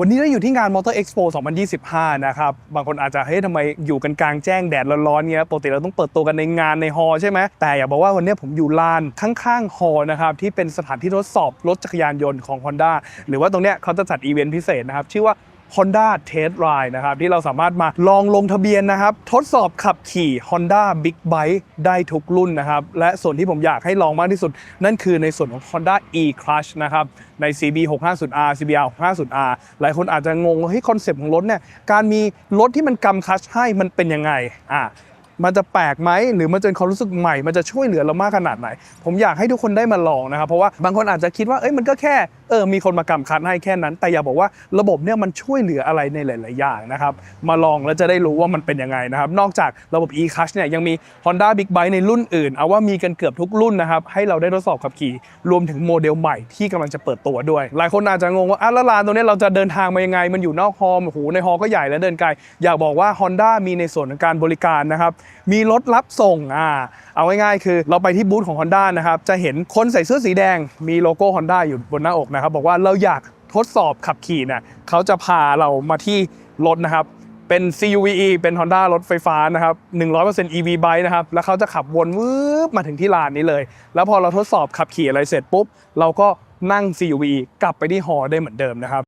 วันนี้เราอยู่ที่งาน Motor Expo 2025 นะครับ บางคนอาจจะเฮ้ยทำไมอยู่กันกลางแจ้งแดดร้อนๆเนี้ยปกติเราต้องเปิดตัวกันในงานในฮอลใช่ไหมแต่อย่าบอกว่าวันนี้ผมอยู่ลานข้างๆฮอลนะครับ ที่เป็นสถานที่ทดสอบรถจักรยานยนต์ของ Honda หรือว่าตรงเนี้ยเขาจะจัดอีเวนต์พิเศษนะครับ ชื่อว่า Honda Test Ride นะครับที่เราสามารถมาลองลงทะเบียนนะครับ ทดสอบขับขี่ Honda Big Bike ได้ทุกรุ่นนะครับ และส่วนที่ผมอยากให้ลองมากที่สุด นั่นคือในส่วนของ Honda e-Crush นะครับ ใน CB 650R CBR 650R หลายคนอาจจะงงว่าเฮ้ยคอนเซปต์ของรถเนี่ยการมีรถที่มันกำคลัชให้มันเป็นยังไงอะมันจะแปลกไหมหรือมันจะเป็นความรู้สึกใหม่ มันจะช่วยเหลือเรามากขนาดไหน ผมอยากให้ทุกคนได้มาลองนะครับ เพราะว่าบางคนอาจจะคิดว่าเอ้ยมันก็แค่เออมีคนมากำคัดให้แค่นั้น แต่อย่าบอกว่าระบบเนี่ยมันช่วยเหลืออะไรในหลาย ๆ อย่างนะครับ มาลองแล้วจะได้รู้ว่ามันเป็นยังไงนะครับ นอกจากระบบ e-clutch เนี่ยยังมี Honda Big Bike ในรุ่นอื่น เอาว่ามีกันเกือบทุกรุ่นนะครับ ให้เราได้ทดสอบขับขี่ รวมถึงโมเดลใหม่ที่กำลังจะเปิดตัวด้วย หลายคนอาจจะงงว่าอะแล้วลานตรงนี้เราจะเดินทางมายังไง มันอยู่นอกฮอล์โอ้โหในฮอล์ก็ใหญ่และเดินไกล อยากบอกว่า Honda มีในส่วนของการบริการนะครับ มีรถรับส่งอ่าเอาง่ายๆคือเราไปที่บูธของ Honda นะครับจะเห็นคนใส่เสื้อสีแดงมีโลโก้ Honda อยู่บนหน้าอกนะครับ บอกว่าเราอยากทดสอบขับขี่เนี่ยเขาจะพาเรามาที่รถนะครับ เป็น CUVe เป็น Honda รถไฟฟ้านะครับ 100% EV bike นะครับ แล้วเขาจะขับวนวืบมาถึงที่ลานนี้เลย แล้วพอเราทดสอบขับขี่อะไรเสร็จปุ๊บ เราก็นั่ง CUVe กลับไปที่ฮอได้เหมือนเดิมนะครับ